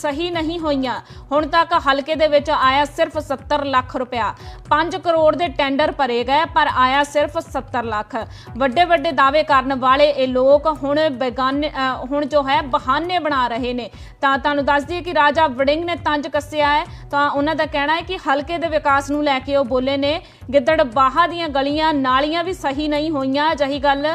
ਸਹੀ ਨਹੀਂ ਹੋਈਆਂ। ਹੁਣ ਤੱਕ ਹਲਕੇ ਦੇ ਵਿੱਚ ਆਇਆ ਸਿਰਫ 70 ਲੱਖ ਰੁਪਇਆ। 5 ਕਰੋੜ ਦੇ ਟੈਂਡਰ ਭਰੇ ਗਏ, ਪਰ ਆਇਆ ਸਿਰਫ 70 ਲੱਖ। ਵੱਡੇ ਵੱਡੇ ਦਾਅਵੇ ਕਰਨ ਵਾਲੇ ਇਹ ਲੋਕ ਹੁਣ ਬੇਗਾਨੇ ਹੁਣ ਜੋ ਹੈ ਬਹਾਨੇ ਬਣਾ ਰਹੇ ਨੇ। ਤਾਂ ਤੁਹਾਨੂੰ ਦੱਸ ਦਈਏ ਕਿ ਰਾਜਾ ਵੜਿੰਗ ਨੇ ਤੰਜ ਕੱਸਿਆ ਹੈ। ਤਾਂ ਉਹਨਾਂ ਦਾ ਕਹਿਣਾ ਹੈ ਕਿ ਹਲਕੇ ਦੇ ਵਿਕਾਸ ਨੂੰ ਲੈ ਕੇ ਉਹ ਬੋਲੇ ਨੇ, ਗਿੱਦੜ ਬਾਹਾ ਦੀਆਂ ਗਲੀਆਂ, ਨਾਲੀਆਂ ਵੀ ਸਹੀ ਨਹੀਂ ਹੋਈਆਂ ਜਹੀ ਗੱਲ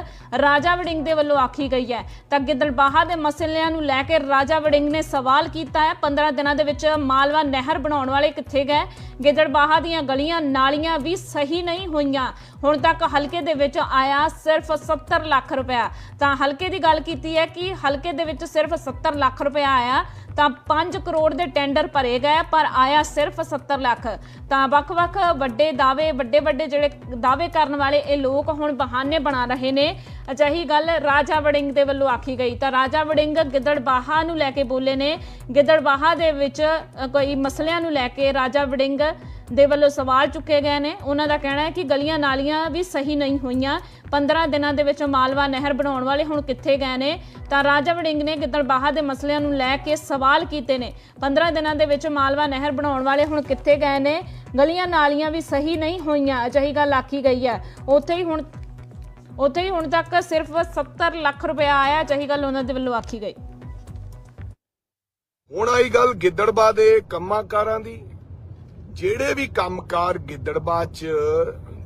ਰਾਜਾ ਵੜਿੰਗ ਦੇ ਵੱਲੋਂ ਆਖੀ ਗਈ ਹੈ। ਤਾਂ ਗਿੱਦੜ ਬਾਹਾ ਦੇ ਮਸਲਿਆਂ ਨੂੰ ਲੈ ਕੇ ਰਾਜਾ ਵੜਿੰਗ ਨੇ ਸਵਾਲ ਕੀਤਾ ਹੈ। 15 ਦਿਨਾਂ ਦੇ ਵਿੱਚ ਮਾਲਵਾ ਨਹਿਰ ਬਣਾਉਣ ਵਾਲੇ ਕਿੱਥੇ ਗਏ? ਗਿੱਦੜਬਾਹਾ ਦੀਆਂ ਗਲੀਆਂ ਨਾਲੀਆਂ ਵੀ ਸਹੀ ਨਹੀਂ ਹੋਈਆਂ। ਹੁਣ ਤੱਕ ਹਲਕੇ ਦੇ ਵਿੱਚ ਆਇਆ ਸਿਰਫ 70 ਲੱਖ ਰੁਪਇਆ। ਤਾਂ ਹਲਕੇ ਦੀ ਗੱਲ ਕੀਤੀ ਹੈ ਕਿ ਹਲਕੇ ਦੇ ਵਿੱਚ ਸਿਰਫ 70 ਲੱਖ ਰੁਪਇਆ ਆਇਆ, ਤਾਂ 5 ਕਰੋੜ ਦੇ ਟੈਂਡਰ ਭਰੇ ਗਏ, ਪਰ ਆਇਆ ਸਿਰਫ 70 ਲੱਖ। ਤਾਂ ਵੱਖ-ਵੱਖ ਵੱਡੇ ਦਾਅਵੇ ਵੱਡੇ ਵੱਡੇ ਜਿਹੜੇ ਦਾਅਵੇ ਕਰਨ ਵਾਲੇ ਇਹ ਲੋਕ ਹੁਣ ਬਹਾਨੇ ਬਣਾ ਰਹੇ ਨੇ। ਅਜਿਹੀ ਗੱਲ ਰਾਜਾ ਵੜਿੰਗ ਦੇ ਵੱਲੋਂ ਆਖੀ ਗਈ। ਤਾਂ ਰਾਜਾ ਵੜਿੰਗ ਗਿੱਦੜਬਾਹਾ ਨੂੰ ਲੈ ਕੇ ਬੋਲੇ ਨੇ। ਗਿੱਦੜਬਾਹਾ ਦੇ ਵਿੱਚ ਕੋਈ ਮਸਲਿਆਂ ਨੂੰ ਲੈ ਕੇ ਰਾਜਾ ਵੜਿੰਗ ਦੇ ਵੱਲੋਂ ਸਵਾਲ ਚੁੱਕੇ ਗਏ ਨੇ। ਉਹਨਾਂ ਦਾ ਕਹਿਣਾ ਹੈ ਕਿ ਗਲੀਆਂ ਨਾਲੀਆਂ ਵੀ ਸਹੀ ਨਹੀਂ ਹੋਈਆਂ। 15 ਦਿਨਾਂ ਦੇ ਵਿੱਚ ਮਾਲਵਾ ਨਹਿਰ ਬਣਾਉਣ ਵਾਲੇ ਹੁਣ ਕਿੱਥੇ ਗਏ ਨੇ? ਤਾਂ ਰਾਜਾ ਵੜਿੰਗ ਨੇ ਗਿੱਦੜਬਾਹਾ ਦੇ ਮਸਲਿਆਂ ਨੂੰ ਲੈ ਕੇ ਸਵਾਲ ਕੀਤੇ ਨੇ। 15 ਦਿਨਾਂ ਦੇ ਵਿੱਚ ਮਾਲਵਾ ਨਹਿਰ ਬਣਾਉਣ ਵਾਲੇ ਹੁਣ ਕਿੱਥੇ ਗਏ ਨੇ? ਗਲੀਆਂ ਨਾਲੀਆਂ ਵੀ ਸਹੀ ਨਹੀਂ ਹੋਈਆਂ, ਅਜਿਹੀ ਗੱਲ ਆਖੀ ਗਈ ਹੈ। ਉੱਥੇ ਹੀ ਹੁਣ, ਉੱਥੇ ਹੀ ਹੁਣ ਤੱਕ ਸਿਰਫ 70 ਲੱਖ ਰੁਪਇਆ ਆਇਆ, ਅਜਿਹੀ ਗੱਲ ਉਹਨਾਂ ਦੇ ਵੱਲੋਂ ਆਖੀ ਗਈ। ਹੁਣ ਆਈ ਗੱਲ ਗਿੱਦੜਬਾ ਦੇ ਕੰਮਾਂਕਾਰਾਂ ਦੀ। ਜਿਹੜੇ ਵੀ ਕੰਮਕਾਰ ਗਿੱਦੜਬਾ 'ਚ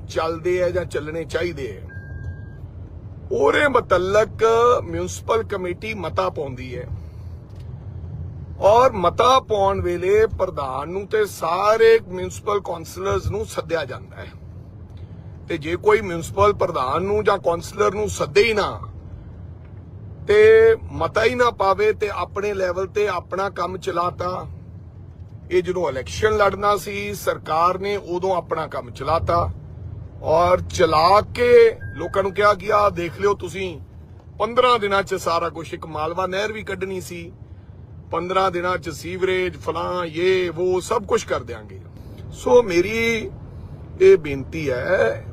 ਚੱਲਦੇ ਆ ਜਾਂ ਚੱਲਣੇ ਚਾਹੀਦੇ ਆ, ਉਹਦੇ ਮੁਤਲਕ ਮਿਊਨਿਸਪਲ ਕਮੇਟੀ ਮਤਾ ਪਾਉਂਦੀ ਹੈ। ਔਰ ਮਤਾ ਪਾਉਣ ਵੇਲੇ ਪ੍ਰਧਾਨ ਨੂੰ ਤੇ ਸਾਰੇ ਮਿਊਨਿਸਪਲ ਕਾਉਂਸਲਰਸ ਨੂੰ ਸੱਦਿਆ ਜਾਂਦਾ ਹੈ। ਤੇ ਜੇ ਕੋਈ ਮਿਊਨਿਸਪਲ ਪ੍ਰਧਾਨ ਨੂੰ ਜਾਂ ਕਾਉਂਸਲਰ ਨੂੰ ਸੱਦੇ ਹੀ ਨਾ, ਤੇ ਮਤਾ ਹੀ ਨਾ ਪਾਵੇ ਤੇ ਆਪਣੇ ਲੈਵਲ ਤੇ ਆਪਣਾ ਕੰਮ ਚਲਾਤਾ ਇਹ ਜਦੋਂ ਇਲੈਕਸ਼ਨ ਲੜਨਾ ਸੀ, ਸਰਕਾਰ ਨੇ ਉਦੋਂ ਆਪਣਾ ਕੰਮ ਚਲਾਤਾ ਔਰ ਚਲਾ ਕੇ ਲੋਕਾਂ ਨੂੰ ਕਿਹਾ ਕਿ ਆ ਦੇਖ ਲਿਓ ਤੁਸੀਂ 15 ਦਿਨਾਂ ਚ ਸਾਰਾ ਕੁਝ ਇੱਕ ਮਾਲਵਾ ਨਹਿਰ ਵੀ ਕੱਢਣੀ ਸੀ 15 ਦਿਨਾਂ ਚ ਸੀਵਰੇਜ, ਫਲਾਂ ਇਹ ਉਹ ਸਭ ਕੁਝ ਕਰ ਦਿਆਂਗੇ। ਸੋ ਮੇਰੀ ਇਹ ਬੇਨਤੀ ਹੈ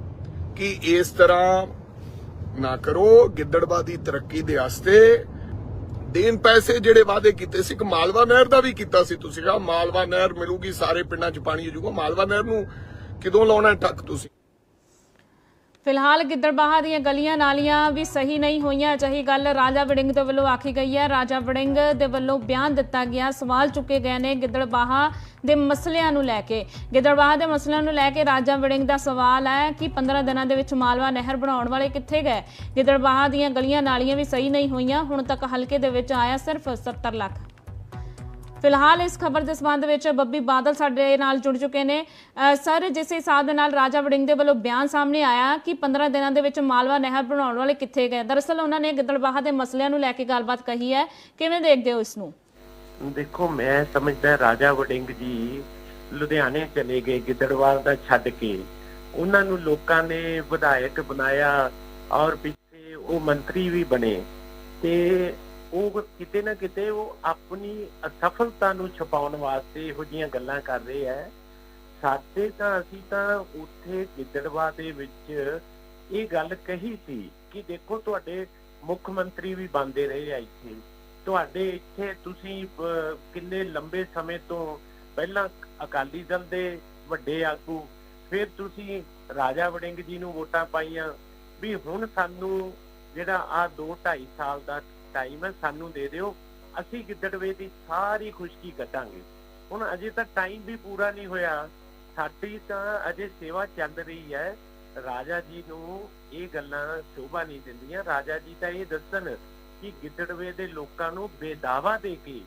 ਕਿ ਇਸ ਤਰ੍ਹਾਂ ਨਾ ਕਰੋ ਗਿੱਦੜਬਾ ਦੀ ਤਰੱਕੀ ਦੇ ਵਾਸਤੇ ਦੇਣ ਪੈਸੇ ਜਿਹੜੇ ਵਾਅਦੇ ਕੀਤੇ ਸੀ ਕਿ ਮਾਲਵਾ ਨਹਿਰ ਦਾ ਵੀ ਕੀਤਾ ਸੀ ਤੁਸੀਂ ਕਿਹਾ, ਮਾਲਵਾ ਨਹਿਰ ਮਿਲੂਗੀ, ਸਾਰੇ ਪਿੰਡਾਂ 'ਚ ਪਾਣੀ ਹੋ ਜਾਊਗਾ। ਮਾਲਵਾ ਨਹਿਰ ਨੂੰ ਕਿਦੋਂ ਲਾਉਣਾ ਟੱਕ ਤੁਸੀਂ। ਫਿਲਹਾਲ ਗਿੱਦੜਬਾਹਾ ਦੀਆਂ ਗਲੀਆਂ ਨਾਲੀਆਂ ਵੀ ਸਹੀ ਨਹੀਂ ਹੋਈਆਂ। ਅਜਿਹੀ ਗੱਲ ਰਾਜਾ ਵੜਿੰਗ ਦੇ ਵੱਲੋਂ ਆਖੀ ਗਈ ਹੈ। ਰਾਜਾ ਵੜਿੰਗ ਦੇ ਵੱਲੋਂ ਬਿਆਨ ਦਿੱਤਾ ਗਿਆ। ਸਵਾਲ ਚੁੱਕੇ ਗਏ ਨੇ ਗਿੱਦੜਬਾਹਾ ਦੇ ਮਸਲਿਆਂ ਨੂੰ ਲੈ ਕੇ। ਗਿੱਦੜਬਾਹਾ ਦੇ ਮਸਲਿਆਂ ਨੂੰ ਲੈ ਕੇ ਰਾਜਾ ਵੜਿੰਗ ਦਾ ਸਵਾਲ ਹੈ ਕਿ 15 ਦਿਨਾਂ ਦੇ ਵਿੱਚ ਮਾਲਵਾ ਨਹਿਰ ਬਣਾਉਣ ਵਾਲੇ ਕਿੱਥੇ ਗਏ? ਗਿੱਦੜਬਾਹਾ ਦੀਆਂ ਗਲੀਆਂ ਨਾਲੀਆਂ ਵੀ ਸਹੀ ਨਹੀਂ ਹੋਈਆਂ। ਹੁਣ ਤੱਕ ਹਲਕੇ ਦੇ ਵਿੱਚ ਆਇਆ ਸਿਰਫ 70 ਲੱਖ। ਫਿਲਹਾਲ ਇਸ ਖਬਰ ਦੇ ਸੰਬੰਧ ਵਿੱਚ ਬੱਬੀ ਬਾਦਲ ਸਾਡੇ ਨਾਲ ਜੁੜ ਚੁੱਕੇ ਨੇ। ਸਰ, ਜਿਸ ਹਿਸਾਬ ਦੇ ਨਾਲ ਰਾਜਾ ਵੜਿੰਗ ਦੇ ਵੱਲੋਂ ਬਿਆਨ ਸਾਹਮਣੇ ਆਇਆ ਕਿ 15 ਦਿਨਾਂ ਦੇ ਵਿੱਚ ਮਾਲਵਾ ਨਹਿਰ ਬਣਾਉਣ ਵਾਲੇ ਕਿੱਥੇ ਗਏ। ਦਰਅਸਲ ਉਹਨਾਂ ਨੇ ਗਿੱਦੜਬਾਹਾ ਦੇ ਮਸਲਿਆਂ ਨੂੰ ਲੈ ਕੇ ਗੱਲਬਾਤ ਕਹੀ ਹੈ। ਕਿਵੇਂ ਦੇਖਦੇ ਹੋ ਇਸ ਨੂੰ? ਦੇਖੋ, ਮੈਂ ਸਮਝਦਾ ਰਾਜਾ ਵੜਿੰਗ ਜੀ ਲੁਧਿਆਣੇ ਚਲੇ ਗਏ ਗਿੱਦੜਵਾਲ ਦਾ ਛੱਡ ਕੇ। ਉਹਨਾਂ ਨੂੰ ਲੋਕਾਂ ਨੇ ਵਿਧਾਇਕ ਬਣਾਇਆ ਔਰ ਪਿੱਛੇ ਉਹ ਮੰਤਰੀ ਵੀ ਬਣੇ। ਤੇ ਉਹ ਕਿਤੇ ਨਾ ਕਿਤੇ ਉਹ ਆਪਣੀ ਅਸਫਲਤਾ ਨੂੰ ਛੁਪਾਉਣ ਵਾਸਤੇ ਇਹੋ ਜੀਆਂ ਗੱਲਾਂ ਕਰ ਰਹੇ ਹੈ। ਸਾਡੇ ਤਾਂ ਅਸੀਂ ਤਾਂ ਉੱਥੇ ਗਿੱਦੜਵਾ ਦੇ ਵਿੱਚ ਇਹ ਗੱਲ ਕਹੀ ਸੀ ਕਿ ਦੇਖੋ ਤੁਹਾਡੇ ਮੁੱਖ ਮੰਤਰੀ ਵੀ ਬੰਦੇ ਰਹੇ ਆ ਇੱਥੇ। ਤੁਹਾਡੇ ਇੱਥੇ ਤੁਸੀਂ ਕਿੰਨੇ ਲੰਬੇ ਸਮੇਂ ਤੋਂ ਪਹਿਲਾਂ ਅਕਾਲੀ ਦਲ ਦੇ ਵੱਡੇ ਆਗੂ, ਫਿਰ ਤੁਸੀਂ ਰਾਜਾ ਵੜਿੰਗ ਜੀ ਨੂੰ ਵੋਟਾਂ ਪਾਈਆਂ। ਵੀ ਹੁਣ ਸਾਨੂੰ ਜਿਹੜਾ ਆ 2 2.5 ਸਾਲ ਦਾ ਟਾਈਮ ਹੈ, ਸਾਨੂੰ ਦੇ ਦਿਓ। ਅਸੀਂ ਗਿੱਦੜਵੇ ਦੀ ਸਾਰੀ ਖੁਸ਼ਕੀ ਕੱਢਾਂਗੇ। ਹੁਣ ਅਜੇ ਤੱਕ ਟਾਈਮ ਵੀ ਪੂਰਾ ਨਹੀਂ ਹੋਇਆ। ਸਾਡੀ ਤਾਂ ਅਜੇ ਸੇਵਾ ਚੱਲ ਰਹੀ ਹੈ। ਰਾਜਾ ਜੀ ਨੂੰ ਇਹ ਗੱਲਾਂ ਸ਼ੋਭਾ ਨਹੀਂ ਦਿੰਦੀਆਂ। ਰਾਜਾ ਜੀ ਤਾਂ ਇਹ ਦੱਸਣ ਕਿ ਗਿੱਦੜਵੇ ਦੇ ਲੋਕਾਂ ਨੂੰ ਬੇਦਾਵਾ ਦੇ ਕੇ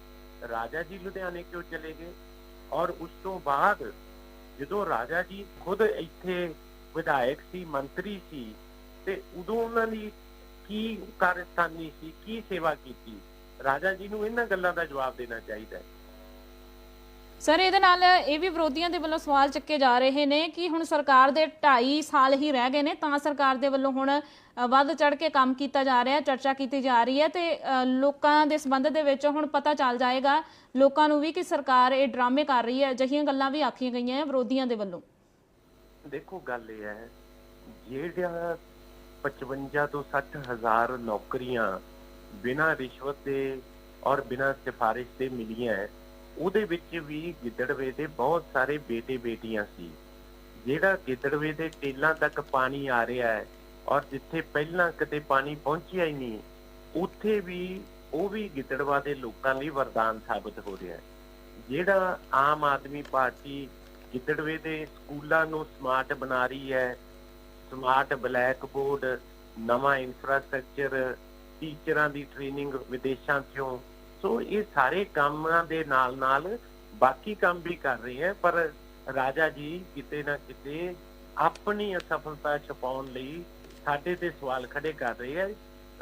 ਰਾਜਾ ਜੀ ਲੁਧਿਆਣੇ ਕਿਉਂ ਚਲੇ ਗਏ? ਔਰ ਉਸ ਤੋਂ ਬਾਅਦ ਜਦੋਂ ਰਾਜਾ ਜੀ ਖੁਦ ਇੱਥੇ ਵਿਧਾਇਕ ਸੀ, ਮੰਤਰੀ ਸੀ, ਤੇ ਉਦੋਂ ਉਹਨਾਂ ਦੀ ਕੀ ਕਾਰਸਤਾਨੀ ਸੀ ਕੀ ਸੇਵਾ ਕੀਤੀ? ਰਾਜਾ ਜੀ ਨੂੰ ਇਹਨਾਂ ਗੱਲਾਂ ਦਾ ਜਵਾਬ ਦੇਣਾ ਚਾਹੀਦਾ ਹੈ। ਸਰ ਇਹਦੇ ਨਾਲ ਇਹ ਵੀ ਵਿਰੋਧੀਆਂ ਦੇ ਵੱਲੋਂ ਸਵਾਲ ਚੱਕੇ ਜਾ ਰਹੇ ਨੇ ਕਿ ਹੁਣ ਸਰਕਾਰ ਦੇ 2.5 ਸਾਲ ਹੀ ਰਹਿ ਗਏ ਨੇ ਤਾਂ ਸਰਕਾਰ ਦੇ ਵੱਲੋਂ ਹੁਣ ਵੱਧ ਚੜ ਕੇ ਕੰਮ ਕੀਤਾ ਜਾ ਰਿਹਾ ਚਰਚਾ ਕੀਤੀ ਜਾ ਰਹੀ ਹੈ ਤੇ ਲੋਕਾਂ ਦੇ ਸੰਬੰਧ ਦੇ ਵਿੱਚ ਹੁਣ ਪਤਾ ਚੱਲ ਜਾਏਗਾ ਲੋਕਾਂ ਨੂੰ ਵੀ ਕਿ ਸਰਕਾਰ ਇਹ ਡਰਾਮੇ ਕਰ ਰਹੀ ਹੈ ਅਜਿਹੀਆਂ ਗੱਲਾਂ ਵੀ ਆਖੀਆਂ ਗਈਆਂ ਵਿਰੋਧੀਆਂ ਦੇ ਵੱਲੋਂ। ਦੇਖੋ ਗੱਲ ਇਹ ਹੈ ਜਿਹੜਾ 55 ਤੋਂ 60 ਹਜ਼ਾਰ ਨੌਕਰੀਆਂ ਬਿਨਾਂ ਰਿਸ਼ਵਤ ਦੇ ਔਰ ਬਿਨਾਂ ਸਿਫਾਰਿਸ਼ ਦੇ ਮਿਲੀਆਂ ਉਹਦੇ ਵਿੱਚ ਵੀ ਗਿੱਦੜਵੇ ਦੇ ਬਹੁਤ ਸਾਰੇ ਬੇਟੇ ਬੇਟੀਆਂ ਸੀ। ਜਿਹੜਾ ਗਿੱਦੜਵੇ ਦੇ ਟੇਲਾਂ ਤੱਕ ਪਾਣੀ ਆ ਰਿਹਾ ਹੈ ਔਰ ਜਿੱਥੇ ਪਹਿਲਾਂ ਕਦੇ ਪਾਣੀ ਪਹੁੰਚਿਆ ਹੀ ਨਹੀਂ, ਉੱਥੇ ਵੀ ਉਹ ਵੀ ਗਿੱਦੜਵਾ ਦੇ ਲੋਕਾਂ ਲਈ ਵਰਦਾਨ ਸਾਬਤ ਹੋ ਰਿਹਾ ਹੈ। ਜਿਹੜਾ ਆਮ ਆਦਮੀ ਪਾਰਟੀ ਗਿੱਦੜਵੇ ਦੇ ਸਕੂਲਾਂ ਨੂੰ ਸਮਾਰਟ ਬਣਾ ਰਹੀ ਹੈ ਸਮਾਰਟ ਬਲੈਕ ਬੋਰਡ ਨਵਾਂ ਇਨਫਰਾਸਟ੍ਰਕਚਰ ਟੀਚਰਾਂ ਦੀ ਟ੍ਰੇਨਿੰਗ ਵਿਦੇਸ਼ਾਂ ਚੋਂ। ਸੋ ਇਹ ਸਾਰੇ ਕੰਮਾਂ ਦੇ ਨਾਲ ਨਾਲ ਬਾਕੀ ਕੰਮ ਵੀ ਕਰ ਰਹੇ ਹੈ, ਪਰ ਰਾਜਾ ਜੀ ਕਿਤੇ ਨਾ ਕਿਤੇ ਆਪਣੀ ਅਸਫਲਤਾ ਛਪਾਉਣ ਲਈ ਸਾਡੇ ਤੇ ਸਵਾਲ ਖੜੇ ਕਰ ਰਹੇ ਹੈ।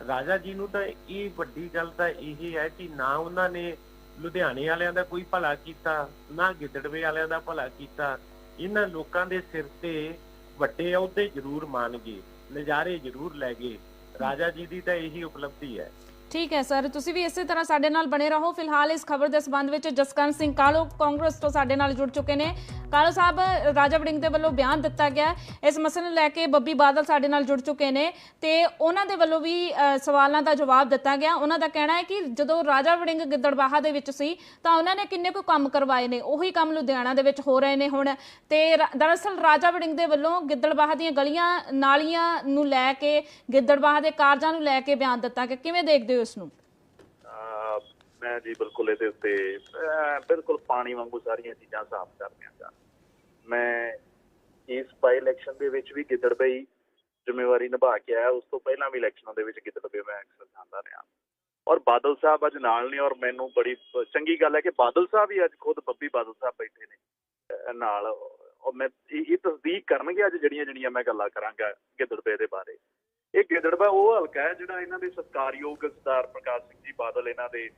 ਰਾਜਾ ਜੀ ਨੂੰ ਤਾਂ ਇਹ ਵੱਡੀ ਗੱਲ ਤਾਂ ਇਹ ਹੈ ਕਿ ਨਾ ਉਹਨਾਂ ਨੇ ਲੁਧਿਆਣੇ ਵਾਲਿਆਂ ਦਾ ਕੋਈ ਭਲਾ ਕੀਤਾ, ਨਾ ਗਿੱਦੜਵੇ ਵਾਲਿਆਂ ਦਾ ਭਲਾ ਕੀਤਾ। ਇਹਨਾਂ ਲੋਕਾਂ ਦੇ ਸਿਰ ਤੇ ਵੱਡੇ ਅਹੁਦੇ ਜ਼ਰੂਰ ਮਾਣ ਨਜ਼ਾਰੇ ਜ਼ਰੂਰ ਲੈ ਗਏ ਰਾਜਾ ਜੀ ਦੀ ਤਾਂ ਇਹੀ ਉਪਲਬਧੀ ਹੈ। ਠੀਕ ਹੈ, ਸਰ। ਤੁਸੀਂ ਵੀ ਇਸੇ ਤਰ੍ਹਾਂ ਸਾਡੇ ਨਾਲ ਬਣੇ ਰਹੋ। ਫਿਲਹਾਲ ਇਸ ਖਬਰ ਦੇ ਸੰਬੰਧ ਵਿੱਚ ਜਸਕਰਨ ਸਿੰਘ ਕਾਲੋ ਕਾਂਗਰਸ ਤੋਂ ਸਾਡੇ ਨਾਲ ਜੁੜ ਚੁੱਕੇ ਨੇ। ਕਾਲੋ ਸਾਹਿਬ, ਰਾਜਾ ਵੜਿੰਗ ਦੇ ਵੱਲੋਂ ਬਿਆਨ ਦਿੱਤਾ ਗਿਆ ਇਸ ਮਸਲੇ ਨੂੰ ਲੈ ਕੇ ਬੱਬੀ ਬਾਦਲ ਸਾਡੇ ਨਾਲ ਜੁੜ ਚੁੱਕੇ ਨੇ ਤੇ ਉਹਨਾਂ ਦੇ ਵੱਲੋਂ ਵੀ ਸਵਾਲਾਂ ਦਾ ਜਵਾਬ ਦਿੱਤਾ ਗਿਆ। ਉਹਨਾਂ ਦਾ ਕਹਿਣਾ ਹੈ ਕਿ ਜਦੋਂ ਰਾਜਾ ਵੜਿੰਗ ਗਿੱਦੜਬਾਹਾ ਦੇ ਵਿੱਚ ਸੀ, ਤਾਂ ਉਹਨਾਂ ਨੇ ਕਿੰਨੇ ਕੁ ਕੰਮ ਕਰਵਾਏ ਨੇ। ਉਹੀ ਕੰਮ ਲੁਧਿਆਣਾ ਦੇ ਵਿੱਚ ਹੋ ਰਹੇ ਨੇ ਹੁਣ। ਤੇ ਦਰਅਸਲ ਰਾਜਾ ਵੜਿੰਗ ਦੇ ਵੱਲੋਂ ਗਿੱਦੜਬਾਹਾ ਦੀਆਂ ਗਲੀਆਂ, ਨਾਲੀਆਂ ਨੂੰ ਲੈ ਕੇ, ਗਿੱਦੜਬਾਹਾ ਦੇ ਕਾਰਜਾਂ ਨੂੰ ਲੈ ਕੇ ਬਿਆਨ ਦਿੱਤਾ ਕਿ ਕਿਵੇਂ ਦੇਖਦੇ ਹੋ ਇਸ ਨੂੰ? ਮੈਂ ਜੀ ਬਿਲਕੁਲ ਇਹਦੇ ਉੱਤੇ ਬਿਲਕੁਲ ਪਾਣੀ ਵਾਂਗੂ ਸਾਰੀਆਂ ਚੀਜ਼ਾਂ ਸਾਫ਼ ਕਰਨੀਆਂ ਚਾਹ ਮੈਂ ਇਸ ਬਾਈ ਇਲੈਕਸ਼ਨ ਦੇ ਵਿੱਚ ਵੀ ਗਿੱਦੜਬਈ ਜ਼ਿੰਮੇਵਾਰੀ ਨਿਭਾ ਕੇ ਆਇਆ। ਉਸ ਤੋਂ ਪਹਿਲਾਂ ਵੀ ਇਲੈਕਸ਼ਨਾਂ ਦੇ ਵਿੱਚ ਗਿੱਦੜਬਈ ਮੈਂ ਅਕਸਰ ਜਾਂਦਾ ਰਿਹਾ। ਔਰ ਬਾਦਲ ਸਾਹਿਬ ਅੱਜ ਨਾਲ ਨੇ ਔਰ ਮੈਨੂੰ ਬੜੀ ਚੰਗੀ ਗੱਲ ਹੈ ਕਿ ਬਾਦਲ ਸਾਹਿਬ ਵੀ ਅੱਜ ਖੁਦ ਬੱਬੀ ਬਾਦਲ ਸਾਹਿਬ ਬੈਠੇ ਨੇ ਨਾਲ। ਔਰ ਮੈਂ ਇਹ ਤਸਦੀਕ ਕਰਨਗੇ ਅੱਜ ਜਿਹੜੀਆਂ ਜਿਹੜੀਆਂ ਮੈਂ ਗੱਲਾਂ ਕਰਾਂਗਾ ਗਿੱਦੜਬੇ ਦੇ ਬਾਰੇ। ਇਹ ਗਿੱਦੜਬਾ ਉਹ ਹਲਕਾ ਹੈ ਜਿਹੜਾ ਇਹਨਾਂ ਦੇ ਸਤਿਕਾਰਯੋਗ ਸਰਦਾਰ ਪ੍ਰਕਾਸ਼ ਸਿੰਘ ਜੀ ਬਾਦਲ ਇਹਨਾਂ ਦੇ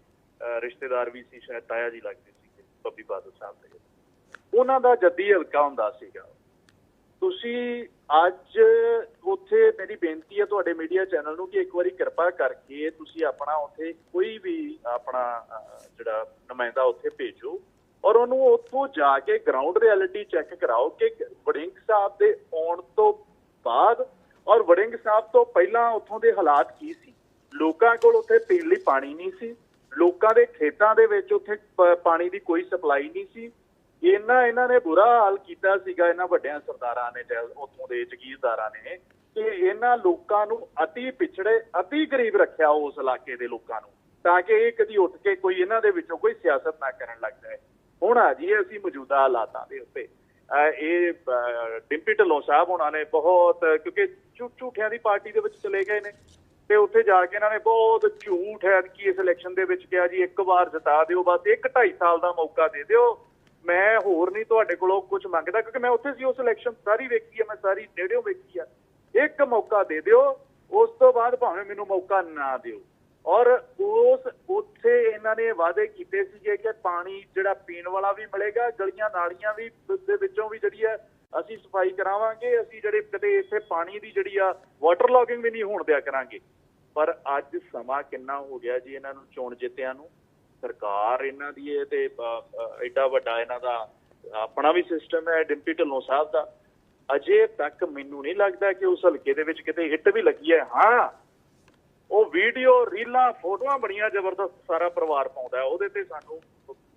ਰਿਸ਼ਤੇਦਾਰ ਵੀ ਸੀ, ਸ਼ਾਇਦ ਤਾਇਆ ਜੀ ਲੱਗਦੇ ਸੀ ਬੱਬੀ ਬਾਦਲ ਸਾਹਿਬ ਦੇ। ਉਹਨਾਂ ਦਾ ਜੱਦੀ ਹਲਕਾ ਹੁੰਦਾ ਸੀਗਾ। ਤੁਸੀਂ ਅੱਜ ਉੱਥੇ ਮੇਰੀ ਬੇਨਤੀ ਹੈ ਤੁਹਾਡੇ ਮੀਡੀਆ ਚੈਨਲ ਨੂੰ ਕਿ ਇੱਕ ਵਾਰੀ ਕਿਰਪਾ ਕਰਕੇ ਤੁਸੀਂ ਆਪਣਾ ਉੱਥੇ ਕੋਈ ਵੀ ਆਪਣਾ ਜਿਹੜਾ ਨੁਮਾਇੰਦਾ ਉੱਥੇ ਭੇਜੋ ਔਰ ਉਹਨੂੰ ਉੱਥੋਂ ਜਾ ਕੇ ਗਰਾਊਂਡ ਰਿਐਲਿਟੀ ਚੈੱਕ ਕਰਾਓ ਕਿ ਵੜਿੰਗ ਸਾਹਿਬ ਦੇ ਆਉਣ ਤੋਂ ਬਾਅਦ ਔਰ ਵੜਿੰਗ ਸਾਹਿਬ ਤੋਂ ਪਹਿਲਾਂ ਉੱਥੋਂ ਦੇ ਹਾਲਾਤ ਕੀ ਸੀ? ਲੋਕਾਂ ਕੋਲ ਉੱਥੇ ਪੀਣ ਲਈ ਪਾਣੀ ਨਹੀਂ ਸੀ। ਲੋਕਾਂ ਦੇ ਖੇਤਾਂ ਦੇ ਵਿੱਚ ਉੱਥੇ ਪਾਣੀ ਦੀ ਕੋਈ ਸਪਲਾਈ ਨਹੀਂ ਸੀ। ਇਹਨਾਂ ਇਹਨਾਂ ਨੇ ਬੁਰਾ ਹਾਲ ਕੀਤਾ ਸੀਗਾ ਇਹਨਾਂ ਵੱਡਿਆਂ ਸਰਦਾਰਾਂ ਨੇ ਉੱਥੋਂ ਦੇ ਜ਼ਗੀਰਦਾਰਾਂ ਨੇ ਕਿ ਇਹਨਾਂ ਲੋਕਾਂ ਨੂੰ ਅਤੀ ਪਿਛੜੇ ਅਤੀ ਗਰੀਬ ਰੱਖਿਆ ਉਸ ਇਲਾਕੇ ਦੇ ਲੋਕਾਂ ਨੂੰ ਤਾਂ ਕਿ ਇਹ ਕਦੀ ਉੱਠ ਕੇ ਕੋਈ ਇਹਨਾਂ ਦੇ ਵਿੱਚੋਂ ਕੋਈ ਸਿਆਸਤ ਨਾ ਕਰਨ ਲੱਗ ਜਾਏ। ਹੁਣ ਆ ਜੀ ਅਸੀਂ ਮੌਜੂਦਾ ਹਾਲਾਤਾਂ ਦੇ ਉੱਤੇ ਇਹ ਅਹ, ਡਿੰਪੀ ਢਿੱਲੋਂ ਸਾਹਿਬ ਉਹਨਾਂ ਨੇ ਬਹੁਤ ਕਿਉਂਕਿ ਝੂ- ਝੂਠਿਆਂ ਦੀ ਪਾਰਟੀ ਦੇ ਵਿੱਚ ਚਲੇ ਗਏ ਨੇ। ਤੇ ਉੱਥੇ ਜਾ ਕੇ ਇਹਨਾਂ ਨੇ ਬਹੁਤ ਝੂਠ ਹੈ ਕਿ ਇਸ ਇਲੈਕਸ਼ਨ ਦੇ ਵਿੱਚ ਕਿਹਾ ਜੀ, ਇੱਕ ਵਾਰ ਜਿਤਾ ਦਿਓ ਬਸ, ਇੱਕ ਢਾਈ ਸਾਲ ਦਾ ਮੌਕਾ ਦੇ ਦਿਓ। ਮੈਂ ਹੋਰ ਨਹੀਂ ਤੁਹਾਡੇ ਕੋਲੋਂ ਕੁਝ ਮੰਗਦਾ, ਕਿਉਂਕਿ ਮੈਂ ਉੱਥੇ ਸੀ, ਉਸ ਇਲੈਕਸ਼ਨ ਸਾਰੀ ਵੇਖੀ ਹੈ ਮੈਂ ਸਾਰੀ ਨੇੜਿਓਂ ਵੇਖੀ ਆ। ਇੱਕ ਮੌਕਾ ਦੇ ਦਿਓ, ਉਸ ਤੋਂ ਬਾਅਦ ਭਾਵੇਂ ਮੈਨੂੰ ਮੌਕਾ ਨਾ ਦਿਓ। ਔਰ ਉਸ, ਉੱਥੇ ਇਹਨਾਂ ਨੇ ਵਾਅਦੇ ਕੀਤੇ ਸੀਗੇ ਕਿ ਪਾਣੀ ਜਿਹੜਾ ਪੀਣ ਵਾਲਾ ਵੀ ਮਿਲੇਗਾ, ਗਲੀਆਂ ਨਾਲੀਆਂ ਵੀ ਦੇ ਵਿੱਚੋਂ ਵੀ ਜਿਹੜੀ ਹੈ ਅਸੀਂ ਸਫ਼ਾਈ ਕਰਾਵਾਂਗੇ, ਅਸੀਂ ਜਿਹੜੇ ਕਦੇ ਇੱਥੇ ਪਾਣੀ ਦੀ ਜਿਹੜੀ ਆ ਵਾਟਰ ਲੌਗਿੰਗ ਵੀ ਨਹੀਂ ਹੋਣ ਦਿਆ ਕਰਾਂਗੇ। ਪਰ ਅੱਜ ਸਮਾਂ ਕਿੰਨਾ ਹੋ ਗਿਆ ਜੀ ਇਹਨਾਂ ਨੂੰ ਚੋਣ ਜਿੱਤਿਆਂ ਨੂੰ? ਸਰਕਾਰ ਇਹਨਾਂ ਦੀ ਇਹ ਤੇ ਐਡਾ ਵੱਡਾ ਇਹਨਾਂ ਦਾ ਆਪਣਾ ਵੀ ਸਿਸਟਮ ਹੈ ਡਿੰਪੀ ਢਿੱਲੋਂ ਸਾਹਿਬ ਦਾ। ਅਜੇ ਤੱਕ ਮੈਨੂੰ ਨਹੀਂ ਲੱਗਦਾ ਕਿ ਉਸ ਹਲਕੇ ਦੇ ਵਿੱਚ ਕਿਤੇ ਹਿੱਟ ਵੀ ਲੱਗੀ ਹੈ। ਹਾਂ ਉਹ ਵੀਡੀਓ ਰੀਲਾਂ ਫੋਟੋਆਂ ਬੜੀਆਂ ਜ਼ਬਰਦਸਤ ਸਾਰਾ ਪਰਿਵਾਰ ਪਾਉਂਦਾ ਉਹਦੇ ਤੇ ਸਾਨੂੰ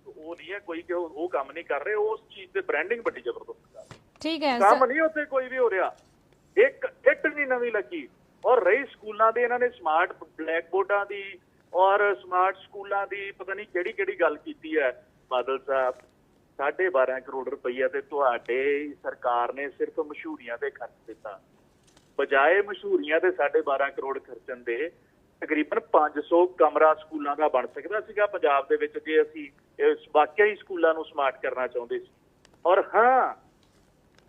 ਉਹ ਨਹੀਂ ਹੈ ਕੋਈ ਕਿ ਉਹ ਕੰਮ ਨਹੀਂ ਕਰ ਰਹੇ। ਉਸ ਚੀਜ਼ ਤੇ ਬ੍ਰਾਂਡਿੰਗ ਵੱਡੀ ਜ਼ਬਰਦਸਤ ਕਰ ਠੀਕ ਹੈ ਕੰਮ ਨਹੀਂ ਉੱਥੇ ਕੋਈ ਵੀ ਹੋ ਰਿਹਾ। ਇੱਕ ਇੱਟ ਨਹੀਂ ਨਵੀਂ ਲੱਗੀ। ਔਰ ਰਹੀ ਸਕੂਲਾਂ ਦੇ ਇਹਨਾਂ ਨੇ ਸਮਾਰਟ ਬਲੈਕ ਬੋਰਡਾਂ ਦੀ ਔਰ ਸਮਾਰਟ ਸਕੂਲਾਂ ਦੀ ਪਤਾ ਨਹੀਂ ਕਿਹੜੀ ਕਿਹੜੀ ਗੱਲ ਕੀਤੀ ਹੈ, ਬਾਦਲ ਸਾਹਿਬ। 12.5 ਕਰੋੜ ਰੁਪਈਆ ਤੇ ਤੁਹਾਡੇ ਸਰਕਾਰ ਨੇ ਸਿਰਫ ਮਸ਼ਹੂਰੀਆਂ ਤੇ ਖਰਚ ਦਿੱਤਾ। ਬਜਾਏ ਮਸ਼ਹੂਰੀਆਂ ਤੇ 12.5 ਕਰੋੜ ਖਰਚਣ ਦੇ, ਤਕਰੀਬਨ 500 ਕਮਰਾ ਸਕੂਲਾਂ ਦਾ ਬਣ ਸਕਦਾ ਸੀਗਾ। ਪੰਜਾਬ ਦੇ ਵਿੱਚ ਜੇ ਅਸੀਂ ਇਸ ਵਾਕਿਆ ਹੀ ਸਕੂਲਾਂ ਨੂੰ ਸਮਾਰਟ ਕਰਨਾ ਚਾਹੁੰਦੇ ਸੀ। ਔਰ ਹਾਂ,